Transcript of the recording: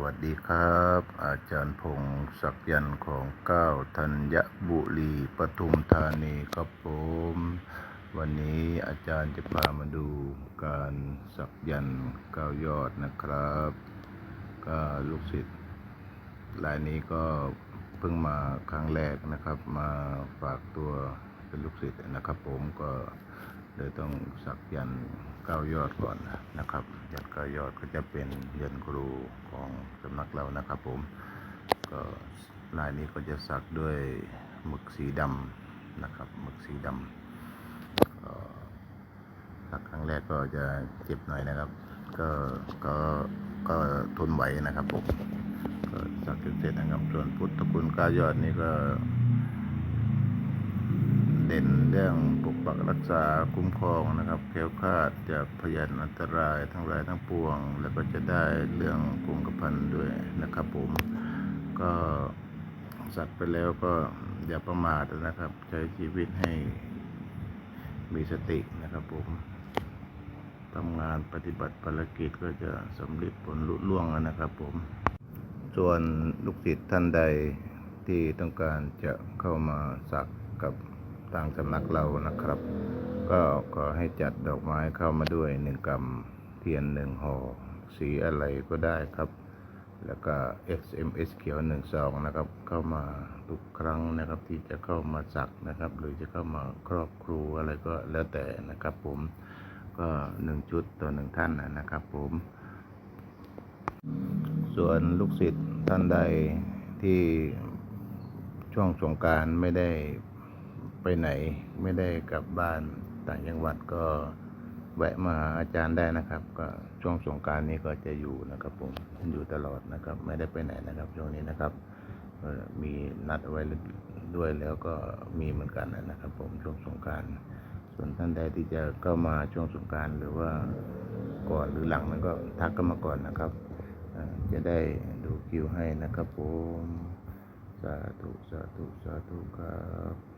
วัสดีครับ อาจารย์พงศ์ศักยันต์ของเก้าธัญบุรีปทุมธานีครับผม วันนี้อาจารย์จะพามาดูการสักยันต์เก้ายอดนะครับ ก็ลูกศิษย์รายนี้ก็เพิ่งมาครั้งแรกนะครับ มาฝากตัวเป็นลูกศิษย์นะครับผมก็ เลยต้องสักยันต์เก้ายอดก่อนนะครับ ยันต์เก้ายอดก็จะเป็นยันต์ครูของสำนักเรานะครับผม ก็ลายนี้ก็จะสักด้วยหมึกสีดำนะครับ หมึกสีดำสักครั้งแรกก็จะเจ็บหน่อยนะครับ ก็ก็ก็ทนไหวนะครับผมก็สักจนเสร็จนะครับส่วนพุทธคุณก้ายอดนี่ก็ เด่นเรื่องปกปักรักษาคุ้มครองนะครับแคล้วคาดจากพยานอันตรายทั้งหลายทั้งปวง แล้วก็จะได้เรื่องคงกระพันด้วยนะครับผมก็สัตว์ไปแล้วก็อย่าประมาทนะครับ ใช้ชีวิตให้มีสตินะครับผมทำงานปฏิบัติภารกิจก็จะสำเร็จผลลุล่วงนะครับผม ส่วนลูกศิษย์ท่านใดที่ต้องการจะเข้ามาสักกับ ทางสำนักเรานะครับ ก็ขอให้จัดดอกไม้เข้ามาด้วยหนึ่งกำเทียนหนึ่งห่อสีอะไรก็ได้ครับ แล้วก็ SMS เขียวหนึ่งซองนะครับ เข้ามาทุกครั้งนะครับ ที่จะเข้ามาสักนะครับ หรือจะเข้ามาครอบครูอะไรก็แล้วแต่นะครับผมก็หนึ่งชุดต่อหนึ่งท่านนะครับผม ส่วนลูกศิษย์ท่านใดที่ช่วงสงการไม่ได้ ไปไหนไม่ได้กลับบ้านต่างจังหวัดก็แวะมาอาจารย์ได้นะครับ ก็ช่วงสงการนี้ก็จะอยู่นะครับผมอยู่ตลอดนะครับ ไม่ได้ไปไหนนะครับช่วงนี้นะครับมีนัดไว้ด้วยแล้วก็มีเหมือนกันนะครับ ผมช่วงสงการส่วนท่านใดที่จะเข้ามาช่วงสงการหรือว่าก่อนหรือหลังนั้นก็ทักกันมาก่อนนะครับจะได้ดูคิวให้นะครับผมสาธุสาธุสาธุครับ